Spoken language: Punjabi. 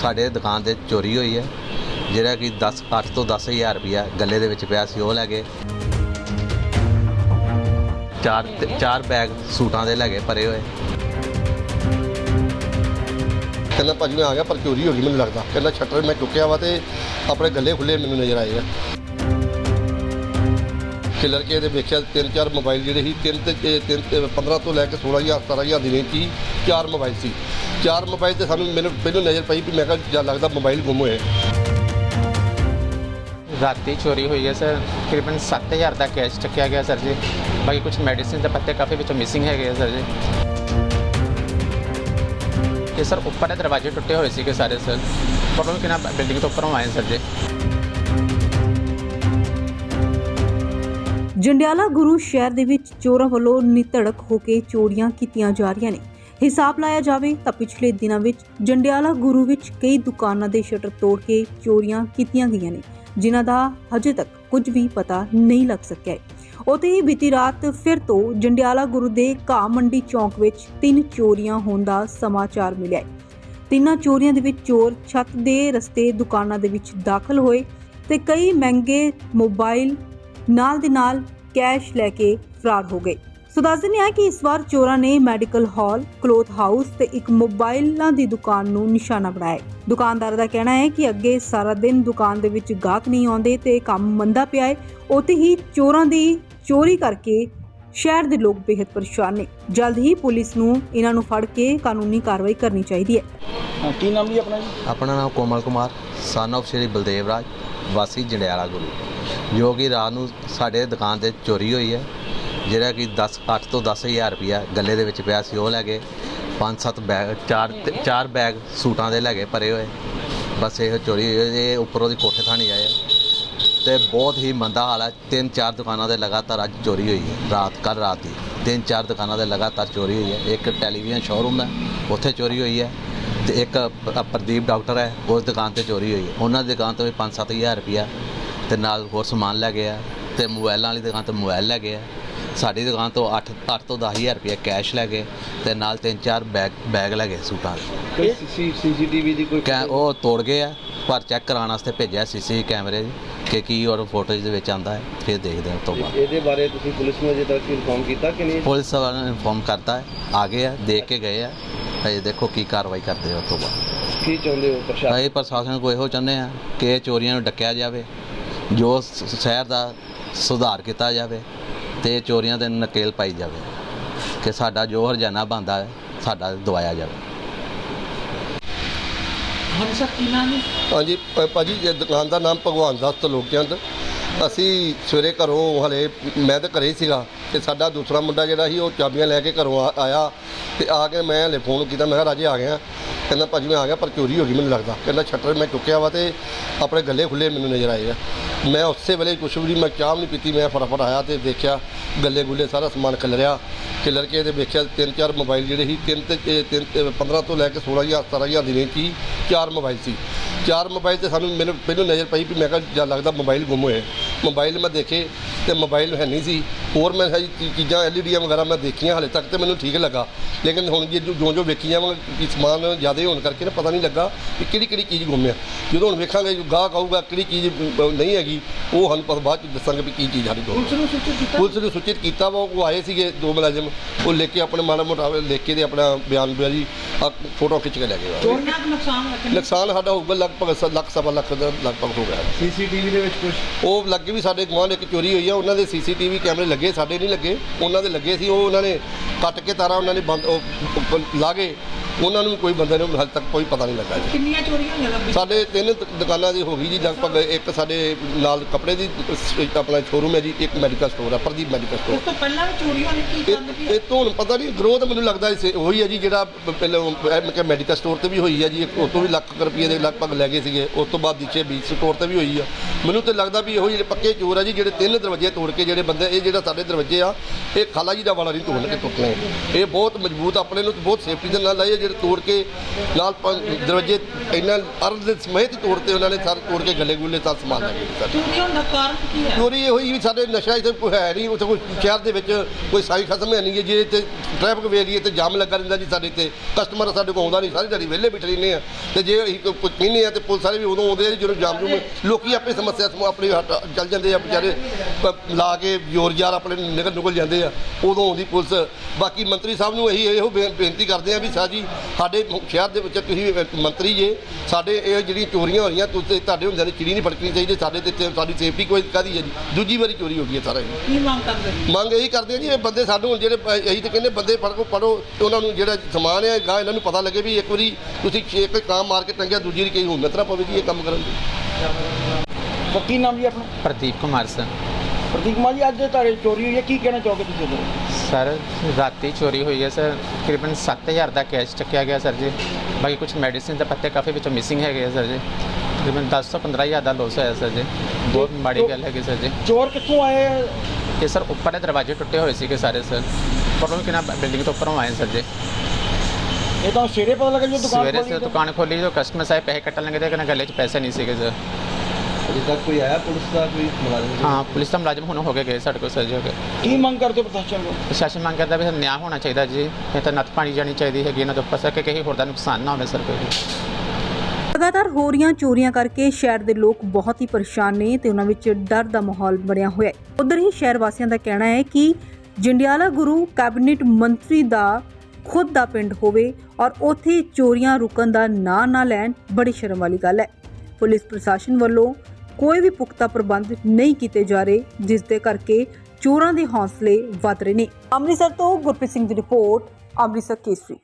ਸਾਡੇ ਦੁਕਾਨ ਤੇ ਚੋਰੀ ਹੋਈ ਹੈ। ਜਿਹੜਾ ਕਿ 10 8 ਤੋਂ 10000 ਰੁਪਇਆ ਗੱਲੇ ਦੇ ਵਿੱਚ ਪਿਆ ਸੀ, ਉਹ ਲੈ ਗਏ ਚਾਰ ਚਾਰ ਬੈਗ ਸੂਟਾਂ ਦੇ ਲੈ ਗਏ ਭਰੇ ਹੋਏ। ਕਹਿੰਦਾ, ਭਾਜੀ, ਮੈਂ ਆ ਗਿਆ, ਪਰ ਚੋਰੀ ਹੋ ਗਈ ਮੈਨੂੰ ਲੱਗਦਾ। ਕਹਿੰਦਾ, ਸ਼ਟਰ ਮੈਂ ਚੁੱਕਿਆ ਵਾ ਤੇ ਆਪਣੇ ਗੱਲੇ ਖੁੱਲੇ ਮੈਨੂੰ ਨਜ਼ਰ ਆਏ ਆ। ਕਿਲਰ ਕੇ ਇਹਦੇ ਵੇਖਿਆ ਤਿੰਨ ਚਾਰ ਮੋਬਾਈਲ ਜਿਹੜੇ ਸੀ, ਤਿੰਨ ਤੇ ਤਿੰਨ ਤੇ 15 ਤੋਂ ਲੈ ਕੇ 16000 17000 ਦੀ ਰੇਂਜ 'ਚ ਹੀ ਚਾਰ ਮੋਬਾਈਲ ਸੀ। ਚਾਰ ਮੋਬਾਈਲ ਤੇ ਸਾਨੂੰ ਮੈਨੂੰ ਪਹਿਲਾਂ ਨਜ਼ਰ ਪਈ ਵੀ ਮੈਂ ਕਿਹਾ ਜਾਂ ਲੱਗਦਾ ਮੋਬਾਈਲ ਗੁੰਮ ਹੋਏ ਰਾਤੀ ਚੋਰੀ ਹੋਈ ਹੈ ਸਰ, ਤਕਰੀਬਨ 7000 ਦਾ ਕੈਸ਼ ਚੱਕਿਆ ਗਿਆ ਸਰ ਜੀ। ਬਾਕੀ ਕੁਝ ਮੈਡੀਸਿਨ ਦੇ ਪੱਤੇ ਕਾਫੀ ਵਿੱਚੋਂ ਮਿਸਿੰਗ ਹੈਗੇ ਆ ਸਰ ਜੀ। ਕਿ ਸਰ, ਉੱਪਰ ਦੇ ਦਰਵਾਜ਼ੇ ਟੁੱਟੇ ਹੋਏ ਸੀਗੇ ਸਾਰੇ ਸਰ। ਪ੍ਰੋਬਲਮ ਕਿ ਨਾ ਬਿਲਡਿੰਗ ਤੋਂ ਉੱਪਰੋਂ ਆਏ ਸਰ ਜੀ। ਜੰਡਿਆਲਾ ਗੁਰੂ ਸ਼ਹਿਰ ਦੇ ਵਿੱਚ ਚੋਰਾਂ ਵੱਲੋਂ ਨਿਤੜਕ ਹੋ ਕੇ ਚੋਰੀਆਂ ਕੀਤੀਆਂ ਜਾ ਰਹੀਆਂ ਨੇ। ਹਿਸਾਬ ਲਾਇਆ ਜਾਵੇ ਤਾਂ ਪਿਛਲੇ ਦਿਨਾਂ ਵਿੱਚ ਜੰਡਿਆਲਾ ਗੁਰੂ ਵਿੱਚ ਕਈ ਦੁਕਾਨਾਂ ਦੇ ਸ਼ਟਰ ਤੋੜ ਕੇ ਚੋਰੀਆਂ ਕੀਤੀਆਂ ਗਈਆਂ ਨੇ, ਜਿਨ੍ਹਾਂ ਦਾ ਹਜੇ ਤੱਕ ਕੁਝ ਵੀ ਪਤਾ ਨਹੀਂ ਲੱਗ ਸਕਿਆ ਹੈ। ਉਤੇ ਹੀ ਬੀਤੀ ਰਾਤ ਫਿਰ ਤੋਂ ਜੰਡਿਆਲਾ ਗੁਰੂ ਦੇ ਘਾਹ ਮੰਡੀ ਚੌਂਕ ਵਿੱਚ ਤਿੰਨ ਚੋਰੀਆਂ ਹੋਣ ਦਾ ਸਮਾਚਾਰ ਮਿਲਿਆ ਹੈ। ਤਿੰਨਾਂ ਚੋਰੀਆਂ ਦੇ ਵਿੱਚ ਚੋਰ ਛੱਤ ਦੇ ਰਸਤੇ ਦੁਕਾਨਾਂ ਦੇ ਵਿੱਚ ਦਾਖਲ ਹੋਏ ਤੇ ਕਈ ਮਹਿੰਗੇ ਮੋਬਾਈਲ ਨਾਲ ਦੇ ਨਾਲ ਕੈਸ਼ ਲੈ ਕੇ ਫਰਾਰ ਹੋ ਗਏ। ਸੋ ਦੱਸ ਦਿੰਦੇ ਹਾਂ ਕਿ ਇਸ ਵਾਰ ਚੋਰਾਂ ਨੇ ਮੈਡੀਕਲ ਹਾਲ ਕਲੋਥ ਹਾਊਸ ਤੇ ਇੱਕ ਮੋਬਾਈਲਾਂ ਦੀ ਦੁਕਾਨ ਨੂੰ ਨਿਸ਼ਾਨਾ ਬਣਾਇਆ। ਦੁਕਾਨਦਾਰ ਦਾ ਕਹਿਣਾ ਹੈ ਕਿ ਅੱਗੇ ਸਾਰਾ ਦਿਨ ਦੁਕਾਨ ਦੇ ਵਿੱਚ ਗਾਹਕ ਨਹੀਂ ਆਉਂਦੇ ਤੇ ਕੰਮ ਮੰਦਾ ਪਿਆ ਹੈ। ਉਤੇ ਹੀ ਚੋਰਾਂ ਦੀ ਚੋਰੀ ਕਰਕੇ ਸ਼ਹਿਰ ਦੇ ਲੋਕ ਬੇहद ਪਰੇਸ਼ਾਨ ਨੇ। ਜਲਦ ਹੀ ਪੁਲਿਸ ਨੂੰ ਇਹਨਾਂ ਨੂੰ ਫੜ ਕੇ ਕਾਨੂੰਨੀ ਕਾਰਵਾਈ ਕਰਨੀ ਚਾਹੀਦੀ ਹੈ। ਕੀ ਨਾਮ ਜੀ ਆਪਣਾ ਜੀ? ਆਪਣਾ ਨਾਮ ਕੋਮਲ ਕੁਮਾਰ ਸਨ of ਸ਼੍ਰੀ ਬਲਦੇਵ ਰਾਜ ਵਾਸੀ ਜੰਡਿਆਲਾ ਗੁਰੂ। ਜੋ ਕਿ ਰਾਤ ਨੂੰ ਸਾਡੇ ਦੁਕਾਨ ਤੇ ਚੋਰੀ ਹੋਈ ਹੈ। ਜਿਹੜਾ ਕਿ 10 8 ਤੋਂ 10000 ਰੁਪਇਆ ਗੱਲੇ ਦੇ ਵਿੱਚ ਪਿਆ ਸੀ, ਉਹ ਲੈ ਗਏ ਪੰਜ, ਸੱਤ ਬੈਗ, ਚਾਰ ਚਾਰ ਬੈਗ ਸੂਟਾਂ ਦੇ ਲੈ ਗਏ ਭਰੇ ਹੋਏ। ਬਸ ਇਹ ਚੋਰੀ ਹੋਈ ਹੈ। ਇਹ ਉੱਪਰੋਂ ਦੀ ਕੋਠੇ ਥਾਣੀ ਆਏ ਆ। ਤੇ ਬਹੁਤ ਹੀ ਮੰਦਾ ਹਾਲ ਹੈ। ਤਿੰਨ, ਚਾਰ ਦੁਕਾਨਾਂ ਦੇ ਲਗਾਤਾਰ ਅੱਜ ਚੋਰੀ ਹੋਈ ਹੈ। ਰਾਤ ਕੱਲ ਰਾਤ ਦੀ ਤਿੰਨ, ਚਾਰ ਦੁਕਾਨਾਂ ਦੇ ਲਗਾਤਾਰ ਚੋਰੀ ਹੋਈ ਹੈ। ਇੱਕ ਟੈਲੀਵਿਜ਼ਨ ਸ਼ੋਰੂਮ ਹੈ, ਉੱਥੇ ਚੋਰੀ ਹੋਈ ਹੈ। ਤੇ ਇੱਕ ਪ- ਪ੍ਰਦੀਪ ਡਾਕਟਰ ਹੈ, ਉਸ ਦੁਕਾਨ ਤੇ ਚੋਰੀ ਹੋਈ ਹੈ। ਉਹਨਾਂ ਦੀ ਦੁਕਾਨ ਤੋਂ ਵੀ 5-7000 ਰੁਪਇਆ ਤੇ ਨਾਲ ਹੋਰ ਸਮਾਨ ਲੈ ਗਿਆ ਤੇ ਮੋਬਾਈਲਾਂ ਵਾਲੀ ਦੁਕਾਨ ਤੋਂ ਮੋਬਾਈਲ ਲੈ ਗਿਆ ਸਾਡੀ ਦੁਕਾਨ ਤੋਂ 8 8 ਤੋਂ 10000 ਰੁਪਇਆ ਕੈਸ਼ ਲੈ ਗਏ ਤੇ ਨਾਲ ਤਿੰਨ ਚਾਰ ਬੈਗ ਬੈਗ ਲੈ ਗਏ ਸੂਟਾਂ ਦੇ ਸੀਸੀਟੀਵੀ ਦੀ ਕੋਈ ਕੈ ਉਹ ਤੋੜ ਗਏ ਆ ਪਰ ਚੈੱਕ ਕਰਾਉਣ ਵਾਸਤੇ ਭੇਜਿਆ ਸੀਸੀ ਕੈਮਰੇ ਕਿ ਕੀ ਔਰ ਫੋਟੋਜ਼ ਦੇ ਵਿੱਚ ਆਂਦਾ ਹੈ ਫਿਰ ਦੇਖਦੇ ਹਾਂ ਉਸ ਤੋਂ ਬਾਅਦ। ਇਹਦੇ ਬਾਰੇ ਤੁਸੀਂ ਪੁਲਿਸ ਨੂੰ ਅਜੇ ਤੱਕ ਇਨਫੋਰਮ ਕੀਤਾ ਕਿ ਨਹੀਂ? ਪੁਲਿਸ ਵਾਲਿਆਂ ਨੇ ਇਨਫੋਰਮ ਕਰਤਾ ਹੈ ਆ ਗਏ ਆ ਦੇਖ ਕੇ ਗਏ ਆ ਅਜੇ ਦੇਖੋ ਕੀ ਕਾਰਵਾਈ ਕਰਦੇ ਆ ਉਸ ਤੋਂ ਬਾਅਦ। ਕੀ ਚਾਹੁੰਦੇ ਹੋ ਪ੍ਰਸ਼ਾਸਨ? ਅਸੀਂ ਪ੍ਰਸ਼ਾਸਨ ਕੋਲ ਇਹੋ ਚਾਹੁੰਦੇ ਆ ਕਿ ਇਹ ਚੋਰੀਆਂ ਨੂੰ ਡੱਕਿਆ ਜਾਵੇ ਜੋ ਸ਼ਹਿਰ ਦਾ ਸੁਧਾਰ ਕੀਤਾ ਜਾਵੇ ਤੇ ਚੋਰੀਆਂ ਤੇ ਨਕੇਲ ਪਾਈ ਜਾਵੇ ਕਿ ਸਾਡਾ ਜੋ ਹਰਜਾਨਾ ਬਣਦਾ ਹੈ ਸਾਡਾ ਦਵਾਇਆ ਜਾਵੇ। ਹਾਂਜੀ ਭ- ਭਾਜੀ ਇਹ ਦੁਕਾਨ ਦਾ ਨਾਮ ਭਗਵਾਨ ਦਾਸ ਤਲੋਕਿਆਂਦ ਅਸੀਂ ਸਵੇਰੇ ਘਰੋਂ ਹਲੇ ਮੈਂ ਤਾਂ ਘਰੇ ਹੀ ਸੀਗਾ ਤੇ ਸਾਡਾ ਦੂਸਰਾ ਮੁੰਡਾ ਜਿਹੜਾ ਸੀ ਉਹ ਚਾਬੀਆਂ ਲੈ ਕੇ ਘਰੋਂ ਆ- ਆਇਆ ਤੇ ਆ ਕੇ ਮੈਂ ਹਲੇ ਫੋਨ ਕੀਤਾ ਮੈਂ ਕਿਹਾ ਰਾਜੇ ਆ ਗਿਆ ਕਹਿੰਦਾ ਭਾਜੀ ਮੈਂ ਆ ਗਿਆ ਪਰ ਚੋਰੀ ਹੋ ਗਈ ਮੈਨੂੰ ਲੱਗਦਾ। ਕਹਿੰਦਾ ਸ਼ਟਰ ਮੈਂ ਚੁੱਕਿਆ ਵਾ ਤੇ ਆਪਣੇ ਗੱਲੇ ਖੁੱਲੇ ਮੈਨੂੰ ਨਜ਼ਰ ਆਏ ਆ। ਮੈਂ ਉਸੇ ਵੇਲੇ ਕੁਛ ਵੀ ਨਹੀਂ ਮੈਂ ਚਾਹ ਵੀ ਨਹੀਂ ਪੀਤੀ, ਮੈਂ ਫਟਾਫਟ ਆਇਆ ਤੇ ਦੇਖਿਆ ਗੱਲੇ ਗੁੱਲੇ ਸਾਰਾ ਸਮਾਨ ਖਿਲਰਿਆ, ਖਿਲਰ ਕੇ ਤੇ ਵੇਖਿਆ ਤਿੰਨ ਚਾਰ ਮੋਬਾਈਲ ਜਿਹੜੇ ਸੀ, ਤਿੰਨ ਤੇ, ਇਹ ਤਿੰਨ ਤੇ 15 ਤੋਂ ਲੈ ਕੇ 16000 17000 ਦੀ ਰੇਂਜ 'ਚ ਹੀ ਚਾਰ ਮੋਬਾਈਲ ਸੀ। ਚਾਰ ਮੋਬਾਈਲ ਤੇ ਸਾਨੂੰ ਮੈਨੂੰ ਪਹਿਲਾਂ ਨਜ਼ਰ ਪਈ ਵੀ ਮੈਂ ਕਿਹਾ ਜਾਂ ਲੱਗਦਾ ਮੋਬਾਈਲ ਗੁੰਮ ਹੋਏ। ਮੋਬਾਈਲ ਮੈਂ ਦੇਖੇ ਤੇ ਮੋਬਾਈਲ ਹੈ ਨਹੀਂ ਸੀ। ਹੋਰ ਮੈਂ ਸਾਰੀ ਚੀ- ਚੀਜ਼ਾਂ ਐਲਈਡੀਆਂ ਵਗੈਰਾ ਮੈਂ ਦੇਖੀਆਂ ਹਾਲੇ ਤੱਕ ਤੇ ਮੈਨੂੰ ਠੀਕ ਲੱਗਾ। ਲੇਕਿਨ ਹੁਣ ਜੇ ਜੋ ਜੋ ਵੇਖੀ ਜਾਵਾਂ ਕਿ ਸਮਾਨ ਜ਼ਿਆਦਾ ਹੋਣ ਕਰਕੇ ਨਾ ਪਤਾ ਨਹੀਂ ਲੱਗਾ ਕਿ ਕਿਹੜੀ ਕਿਹੜੀ ਚੀਜ਼ ਗੁੰਮ ਆ। ਜਦੋਂ ਹੁਣ ਵੇਖਾਂਗੇ ਜੋ ਗਾਹਕ ਆਊਗਾ ਕਿਹੜੀ ਚੀਜ਼ ਅ, ਨਹੀਂ ਹੈਗੀ ਉਹ ਸਾਨੂੰ ਪਤਾ ਬਾਅਦ ਚ ਦੱਸਾਂਗੇ ਵੀ ਕੀ ਚੀਜ਼ ਸਾਡੀ ਗੁੰਮ ਪੁਲਿਸ ਨੂੰ ਸੂਚਿਤ ਕੀਤਾ? ਪੁਲਿਸ ਨੂੰ ਸੂਚਿਤ ਕੀਤਾ ਵਾ ਉਹ ਆਏ ਸੀਗੇ ਦੋ ਮੁਲਾਜ਼ਮ ਉਹ ਲਿਖ ਕੇ ਆਪਣੇ ਮਾੜਾ ਮੋਟਾ ਲਿਖ ਕੇ ਤੇ ਆਪਣਾ ਬਿਆਨ ਬਿਆ ਜੀ ਆਹ ਫੋਟੋ ਖਿੱਚ ਕੇ ਲੈ ਗਏ ਵਾ। ਨੁਕਸਾਨ ਸਾਡਾ ਹੋਊਗਾ ਲਗਭਗ ਸ- ਲੱਖ ਸਵਾ ਲੱਖ ਦਾ ਲਗਭਗ ਹੋ ਗਿਆ। ਸੀਸੀਟੀਵੀ ਦੇ ਵਿੱਚ ਕੁਝ ਉਹ ਲੱਗੇ ਵੀ ਸਾਡੇ ਗੁਆਂਢ ਇੱਕ ਚੋਰੀ ਹੋਈ ਆ ਉਹਨਾਂ ਦੇ ਸੀਸੀਟੀਵੀ ਕੈਮਰੇ ਲੱਗੇ ਸਾਡੇ ਨਹੀਂ ਲੱਗੇ। ਉਹਨਾਂ ਦੇ ਲੱਗੇ ਸੀ, ਉਹ ਉਹਨਾਂ ਨੇ ਕੱਟ ਕੇ ਤਾਰਾਂ ਉਹਨਾਂ ਨੇ ਬੰਦ ਉਹ ਲਾ ਗਏ। ਉਹਨਾਂ ਨੂੰ ਕੋਈ ਬੰਦੇ ਨੂੰ ਹਾਲੇ ਤੱਕ ਕੋਈ ਪਤਾ ਨਹੀਂ ਲੱਗਾ ਜੀ। ਕਿੰਨੀਆਂ ਚੋਰੀਆਂ ਹੋਈਆਂ ਲੱਭੀ ਸਾਡੇ ਤਿੰਨ ਦ- ਦੁਕਾਨਾਂ ਦੀ ਹੋ ਗਈ ਜੀ ਲਗਭਗ ਇੱਕ ਸਾਡੇ ਨਾਲ ਕੱਪੜੇ ਦੀ ਸ- ਆਪਣਾ ਸ਼ੋਰੂਮ ਹੈ ਜੀ ਇੱਕ ਮੈਡੀਕਲ ਸਟੋਰ ਹੈ ਪ੍ਰਦੀਪ ਮੈਡੀਕਲ ਸਟੋਰ ਇਸ ਤੋਂ ਪਹਿਲਾਂ ਵੀ ਚੋਰੀਆਂ ਨੇ ਕੀ ਇਹ ਕੀ ਇਹ ਤੋਂ ਹੁਣ ਪਤਾ ਨਹੀਂ ਗਰੋਥ ਮੈਨੂੰ ਲੱਗਦਾ ਇਸ ਉਹੀ ਹੈ ਜੀ ਜਿਹੜਾ ਪ- ਪਹਿਲਾਂ ਮੈਡੀਕਲ ਸਟੋਰ ਤੇ ਵੀ ਹੋਈ ਹੈ ਜੀ ਇੱਕ ਉਹ ਤੋਂ ਵੀ ਲੱਖ ਰੁਪਏ ਦੇ ਲਗਭਗ ਲੈ ਗਏ ਸੀਗੇ ਉਸ ਤੋਂ ਬਾਅਦ ਦੀਚੇ ਬੀਚ ਸਟੋਰ ਤੇ ਵੀ ਹੋਈ ਆ। ਮੈਨੂੰ ਤੇ ਲੱਗਦਾ ਵੀ ਇਹੋ ਜਿਹੜੇ ਪੱਕੇ ਚੋਰ ਆ ਜੀ ਜਿਹੜੇ ਤਿੰਨ ਦਰਵਾਜ਼ੇ ਤੋੜ ਕੇ ਜਿਹੜੇ ਬੰਦੇ ਇਹ ਜਿਹੜਾ ਸਾਡੇ ਦਰਵਾਜ਼ੇ ਆ ਇਹ ਖਾਲਾ ਜੀ ਦਾ ਵਾਲਾ ਨਹੀਂ ਤੋੜ ਕੇ ਟੁੱਟਣੇ ਇਹ ਬਹੁਤ ਮਜ਼ਬੂਤ ਆਪਣੇ ਨੂੰ ਬਹੁਤ ਸੇਫਟੀ ਦੇ ਨਾਲ ਲਾਏ ਜਿਹੜੇ ਤੋੜ ਕੇ ਨਾਲ ਦਰਵਾਜ਼ੇ ਇੰਨਾ ਅਰਧ ਦੇ ਸਮੇਤ ਹੀ ਤੋੜਤੇ ਉਹਨਾਂ ਨੇ ਸਾਰੇ ਤੋੜ ਕੇ ਗੱਲੇ ਗੁੱਲੇ ਤਾਂ ਸਮਾਨ ਲੈ ਗਏ ਸਰ ਚੋਰੀ ਹੋਣ ਦਾ ਕਾਰਨ ਕੀ ਹੈ? ਚੋਰੀ ਇਹ ਹੋਈ ਵੀ ਸਾਡੇ ਨਸ਼ਾ ਇੱਥੇ ਕੋਈ ਹੈ ਨਹੀਂ ਉੱਥੇ ਕੋਈ ਸ਼ਹਿਰ ਦੇ ਵਿੱਚ ਕੋਈ ਸਾਈ ਖਤਮ ਹੈ ਨਹੀਂ ਗੀ। ਜੇ ਤੇ ਟ੍ਰੈਫਿਕ ਵੇਲੀਏ ਤੇ ਜਾਮ ਲੱਗਾ ਰਹਿੰਦਾ ਜੀ ਸਾਡੇ ਤੇ ਕਸਟਮਰ ਸਾਡੇ ਕੋਲ ਆਉਂਦਾ ਨਹੀਂ ਸਾਰੀ ਦਿਹਾੜੀ ਵਿਹਲੇ ਬਿਠ ਰਹਿੰਦੇ ਆ। ਤੇ ਜੇ ਅਸੀਂ ਕੋਈ ਕੋਈ ਕਹਿੰਦੇ ਆ ਤੇ ਪੁਲਿਸ ਵਾਲੇ ਵੀ ਉਦੋਂ ਆਉਂਦੇ ਆ ਜਦੋਂ ਜਾਮ ਜੂਮ ਲੋਕੀ ਆਪੇ ਸਮੱਸਿਆ ਸਮੂਹ ਆਪਣੀ ਹਟ- ਚੱਲ ਜਾਂਦੇ ਆ ਵਿਚਾਰੇ ਲਾ ਕੇ ਜ਼ੋਰ ਜ਼ਾਰ ਆਪਣੇ ਨਿਕਲ ਨਿਕਲ ਜਾਂਦੇ ਆ। ਉਦੋਂ ਆਉਂਦੀ ਪੁਲਿਸ। ਬਾਕੀ ਮੰਤਰੀ ਸਾਹਿਬ ਨੂੰ ਇਹੀ ਇਹੋ ਬੇਨਤੀ ਕਰਦੇ ਆ ਵੀ ਸਾਹ ਜੀ ਸਾਡੇ ਸ਼ਹਿਰ ਦੇ ਵਿੱਚ ਤੁਸੀਂ ਮੰਤਰੀ ਜੇ ਸਾਡੇ ਇਹ ਜਿਹੜੀਆਂ ਚੋਰੀਆਂ ਹੋ ਰਹੀਆਂ ਤੁਸੀਂ ਤੁਹਾਡੇ ਹੁੰਦਿਆਂ ਦੀ ਚਿੜੀ ਨਹੀਂ ਫੜਕਣੀ ਚਾਹੀਦੀ ਸਾਡੇ ਤੇ ਸਾਡੀ ਸੇਫਟੀ ਕੋਈ ਕਾਦੀ ਹੈ ਜੀ? ਦੂਜੀ ਵਾਰੀ ਚੋਰੀ ਹੋ ਗਈ ਹੈ ਸਾਰਾ ਇਹ। ਕੀ ਮੰਗ ਕਰਦੇ ਮੰਗ ਇਹੀ ਕਰਦੇ ਆ ਜੀ ਇਹ ਬੰਦੇ ਸਾਨੂੰ ਹੁਣ ਜਿਹੜੇ ਇਹੀ ਤਾਂ ਕਹਿੰਦੇ ਬੰਦੇ ਫੜਕੋ ਪੜੋ ਤੇ ਉਹਨਾਂ ਨੂੰ ਜਿਹੜਾ ਸਮਾਨ ਹੈ ਗਾਂ ਇਹਨਾਂ ਨੂੰ ਪਤਾ ਲੱਗੇ ਵੀ ਇੱਕ ਵਾਰੀ ਤੁਸੀਂ ਇੱਕ ਕੰਮ ਮਾਰ ਕੇ ਟੰਗਿਆ ਦੂਜੀ ਵਾਰੀ ਕਈ ਹਿੰਮਤ ਨਾ ਪਵੇ ਜੀ ਇਹ ਕੰਮ ਕਰਨ ਦੀ। ਕੀ ਨਾਮ ਜੀ ਆਪਣਾ? ਪ੍ਰਦੀਪ ਕੁਮਾਰ ਸਰ। ਪ੍ਰਦੀਪ ਕੁਮਾਰ ਜੀ ਅੱਜ ਤੁਹਾਡੇ ਚੋਰੀ ਹੋਈ ਹੈ ਕੀ ਕਹਿਣਾ ਚਾਹੋਗੇ ਤੁਸੀਂ ਉਹਦੇ ਸਰ ਰਾਤੀ ਚੋਰੀ ਹੋਈ ਹੈ ਸਰ। ਤਕਰੀਬਨ 7000 ਦਾ ਕੈਸ਼ ਚੱਕਿਆ ਗਿਆ ਸਰ ਜੀ। ਬਾਕੀ ਕੁਝ ਮੈਡੀਸਿਨ ਦੇ ਪੱਤੇ ਕਾਫੀ ਵਿੱਚੋਂ ਮਿਸਿੰਗ ਹੈਗੇ ਆ ਸਰ ਜੀ। ਤਕਰੀਬਨ 10 ਤੋਂ 15000 ਦਾ ਲੋਸ ਹੋਇਆ ਸਰ ਜੀ। ਬਹੁਤ ਮਾੜੀ ਗੱਲ ਹੈਗੀ ਸਰ ਜੀ। ਚੋਰ ਕਿੱਥੋਂ ਆਏ? ਆ? ਇਹ ਸਰ ਉੱਪਰ ਦੇ ਦਰਵਾਜ਼ੇ ਟੁੱਟੇ ਹੋਏ ਸੀਗੇ ਸਾਰੇ ਸਰ। ਉੱਪਰੋਂ ਕਿਨਾ ਬਿਲਡਿੰਗ ਤੋਂ ਉੱਪਰੋਂ ਆਏ ਸਰ ਜੀ। ਇਹ ਤਾਂ ਸਵੇਰੇ ਪਤਾ ਲੱਗਾ ਜਦੋਂ ਦੁਕਾਨ ਸਵੇਰੇ ਖੋਲੀ ਸੇ। ਦੁਕਾਨ ਖੋਲੀ ਜੋ ਕਸਟਮਰ ਸਾਹਿਬ ਪੈਸੇ ਕੱਟਣ ਲੱਗੇ ਤੇ ਕਹਿੰਦੇ ਗੱਲੇ 'ਚ ਪੈਸੇ ਨਹੀਂ ਸੀਗੇ ਸਰ। ਅਜੇ ਤੱਕ ਕੋਈ ਆਇਆ ਪੁਲਿਸ ਦਾ ਕੋਈ ਮੁਲਾਜ਼ਮ ਹਾਂ ਪੁਲਿਸ ਦਾ ਮੁਲਾਜ਼ਮ ਹੁਣ ਹੋ ਕੇ ਗਏ ਸਾਡੇ ਕੋਲ ਸਰ ਜੀ ਹੋ ਗਏ ਕੀ ਮੰਗ ਕਰਦੇ ਹੋ ਪ੍ਰਸ਼ਾਸਨ ਕੋਲ ਪ੍ਰਸ਼ਾਸਨ ਮੰਗ ਕਰਦਾ ਵੀ ਨਿਆਂ ਹੋਣਾ ਚਾਹੀਦਾ ਜੀ। ਇਹ ਤਾਂ ਨੱਥ ਪਾਣੀ ਜਾਣੀ ਚਾਹੀਦੀ ਹੈਗੀ ਇਹਨਾਂ ਦੇ ਉੱਪਰ ਸਰ ਕਿ ਕਿਸੇ ਹੋਰ ਦਾ ਨੁਕਸਾਨ ਨਾ ਹੋਵੇ ਸਰ ਕੋਈ ਵੀ। ਲਗਾਤਾਰ ਹੋ ਰਹੀਆਂ ਚੋਰੀਆਂ ਕਰਕੇ ਸ਼ਹਿਰ ਦੇ ਲੋਕ ਬਹੁਤ ਹੀ ਪਰੇਸ਼ਾਨ ਨੇ ਤੇ ਉਹਨਾਂ ਵਿੱਚ ਡਰ ਦਾ ਮਾਹੌਲ ਬਣਿਆ ਹੋਇਆ ਹੈ। ਉਧਰ ਹੀ ਸ਼ਹਿਰ ਵਾਸੀਆਂ ਦਾ ਕਹਿਣਾ ਹੈ ਕਿ ਜੰਡਿਆਲਾ ਗੁਰੂ ਕੈਬਨਿਟ ਮੰਤਰੀ ਦਾ ਖੁਦ ਦਾ ਪਿੰਡ ਹੋਵੇ ਔਰ ਉੱਥੇ ਚੋਰੀਆਂ ਰੁਕਣ ਦਾ ਨਾਂ ਨਾ ਲੈਣ ਬੜੀ ਸ਼ਰਮ ਵਾਲੀ ਗੱਲ ਹੈ। ਪੁਲਿਸ ਪ੍ਰਸ਼ਾਸਨ ਵੱਲੋਂ ਕੋਈ ਵੀ ਪੁਖਤਾ ਪ੍ਰਬੰਧ ਨਹੀਂ ਕੀਤੇ ਜਾ ਰਹੇ, ਜਿਸ ਦੇ ਕਰਕੇ ਚੋਰਾਂ ਦੇ ਹੌਸਲੇ ਵਧ ਰਹੇ ਨੇ। ਅੰਮ੍ਰਿਤਸਰ ਤੋਂ ਗੁਰਪ੍ਰੀਤ ਸਿੰਘ ਦੀ ਰਿਪੋਰਟ, ਅੰਮ੍ਰਿਤਸਰ ਕੇਸਰੀ।